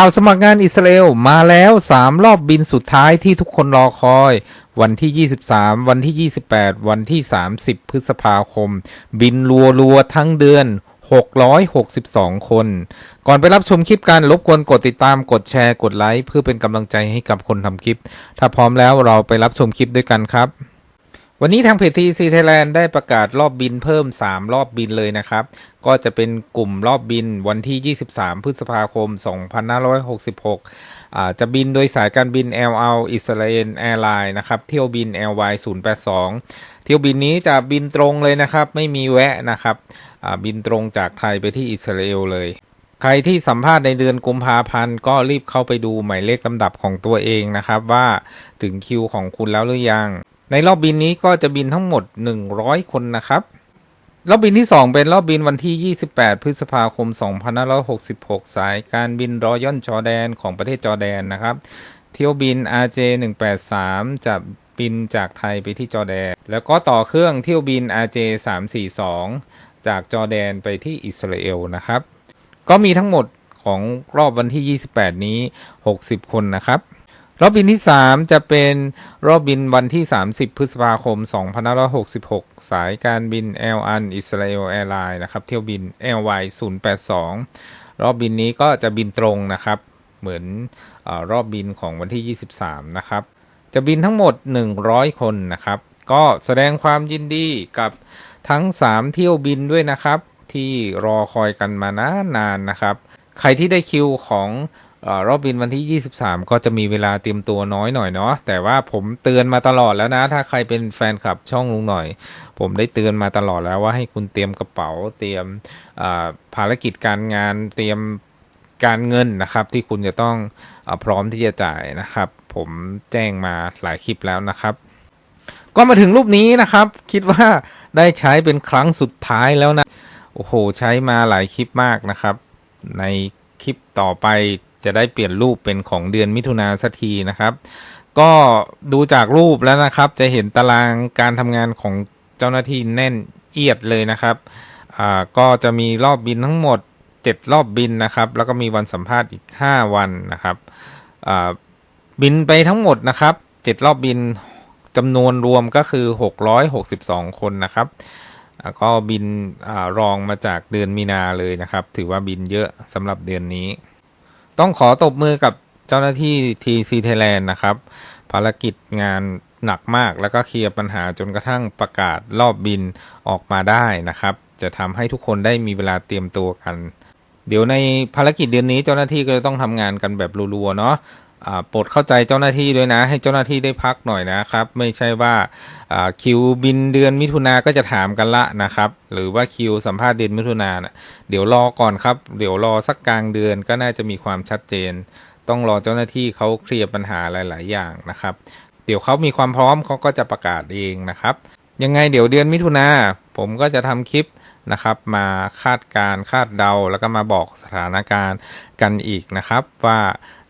ข่าวสมัครงานอิสราเอลมาแล้ว 3 รอบบินสุดท้ายที่ทุกคนรอคอย วันที่ 23 วันที่ 28 วันที่ 30 พฤษภาคม บินรัวๆทั้งเดือน 662 คน ก่อนไปรับชมคลิปกันรบกวนกดติดตามกดแชร์กดไลค์เพื่อเป็นกำลังใจให้กับคนทำคลิป ถ้าพร้อมแล้วเราไปรับชมคลิปด้วยกันครับ วันนี้ทางเพจทีซีไทยแลนด์ได้ประกาศรอบบินเพิ่ม 3 รอบบินเลยนะครับ ก็จะเป็นกลุ่มรอบบินวันที่ 23 พฤษภาคม 2566อ่าจะบินโดยสายการบิน El Al Israel Airlines นะครับ เที่ยวบิน LY 082 เที่ยวบินนี้จะบินตรงเลยนะครับ ไม่มีแวะนะครับ บินตรงจากไทยไปที่อิสราเอลเลยใครที่สัมภาษณ์ในเดือนกุมภาพันธ์ก็รีบเข้าไปดูหมายเลขลำดับของตัวเองนะครับ ว่าถึงคิวของคุณแล้วหรือยัง ในรอบบินนี้ก็จะบินทั้งหมด 100 คนนะครับ รอบบินที่ 2 เป็นรอบบินวันที่ 28 พฤษภาคม 2566 สายการบินรอยอนจอแดนของประเทศจอแดนนะครับ เที่ยวบิน RJ 183จะบินจากไทยไปที่จอแดน แล้วก็ต่อเครื่องเที่ยวบิน RJ 342จากจอแดนไปที่อิสราเอลนะครับ ก็มีทั้งหมดของรอบวันที่ 28 นี้ 60 คนนะครับ รอบบินที่ 3 จะเป็นรอบบินวันที่ 30 พฤษภาคม 2566 สายการบิน l อ n อิสราเอลแอร์ไลน์นะครับ เที่ยวบิน LY 082 รอบบินนี้ก็จะบินตรงนะครับ เหมือนอรอบบินของวันที่ 23 นะครับ จะบินทั้งหมด 100 คนนะครับ ก็แสดงความยินดีกับทั้ง 3 เที่ยวบินด้วยนะครับ ที่รอคอยกันมานานๆนนะครับ ใครที่ได้คิวของ รอบบินวันที่ 23 ก็จะมีเวลาเตรียมตัวน้อยหน่อยเนาะแต่ว่าผมเตือนมาตลอดแล้วนะ ถ้าใครเป็นแฟนคลับช่องลุงหน่อย ผมได้เตือนมาตลอดแล้วว่าให้คุณเตรียมกระเป๋าเตรียมภารกิจการงานเตรียมการเงินนะครับ ที่คุณจะต้องอพร้อมที่จะจ่ายนะครับ ผมแจ้งมาหลายคลิปแล้วนะครับ ก็มาถึงรูปนี้นะครับ คิดว่าได้ใช้เป็นครั้งสุดท้ายแล้วนะโอ้โห ใช้มาหลายคลิปมากนะครับ ในคลิปต่อไป จะได้เปลี่ยนรูปเป็นของเดือนมิถุนาสักทีนะครับ ก็ดูจากรูปแล้วนะครับ จะเห็นตารางการทำงานของเจ้าหน้าที่แน่นเอียดเลยนะครับอ่าก็จะมีรอบบินทั้งหมด 7 รอบบินนะครับ แล้วก็มีวันสัมภาษณ์อีก 5 วันนะครับอ่าบินไปทั้งหมดนะครับ 7 รอบบินจำนวนรวมก็คือ 662 คนนะครับก็บินอรองมาจากเดือนมีนาเลยนะครับ ถือว่าบินเยอะสำหรับเดือนนี้ ต้องขอตบมือกับเจ้าหน้าที่ TC Thailand นะครับ ภารกิจงานหนักมากแล้วก็เคลียร์ปัญหาจนกระทั่งประกาศรอบบินออกมาได้นะครับ จะทำให้ทุกคนได้มีเวลาเตรียมตัวกัน เดี๋ยวในภารกิจเดือนนี้เจ้าหน้าที่ก็จะต้องทำงานกันแบบรัวๆเนาะ โปรดเข้าใจเจ้าหน้าที่ด้วยนะ ให้เจ้าหน้าที่ได้พักหน่อยนะครับ ไม่ใช่ว่าอ่าคิวบินเดือนมิถุนาก็จะถามกันละนะครับ หรือว่าคิวสัมภาษณ์เดือนมิถุนานะเดี๋ยวรอก่อนครับ เดี๋ยวรอสักกลางเดือนก็น่าจะมีความชัดเจน ต้องรอเจ้าหน้าที่เขาเคลียร์ปัญหาหลาย ๆ อย่างนะครับ เดี๋ยวเขามีความพร้อมเขาก็จะประกาศเองนะครับ ยังไงเดี๋ยวเดือนมิถุนา ผมก็จะทำคลิปนะครับ มาคาดการคาดเดา แล้วก็มาบอกสถานการณ์กันอีกนะครับ ว่า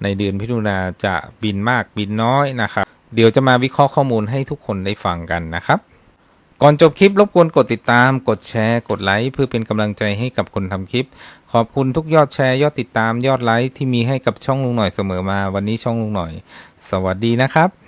ในเดือนมิถุนาจะบินมากบินน้อยนะครับ เดี๋ยวจะมาวิเคราะห์ข้อมูลให้ทุกคนได้ฟังกันนะครับก่อนจบคลิปรบกวนกดติดตาม กดแชร์ กดไลค์เพื่อเป็นกำลังใจให้กับคนทำคลิป ขอบคุณทุกยอดแชร์ยอดติดตามยอดไลค์ที่มีให้กับช่องลุงหน่อยเสมอมา วันนี้ช่องลุงหน่อย สวัสดีนะครับ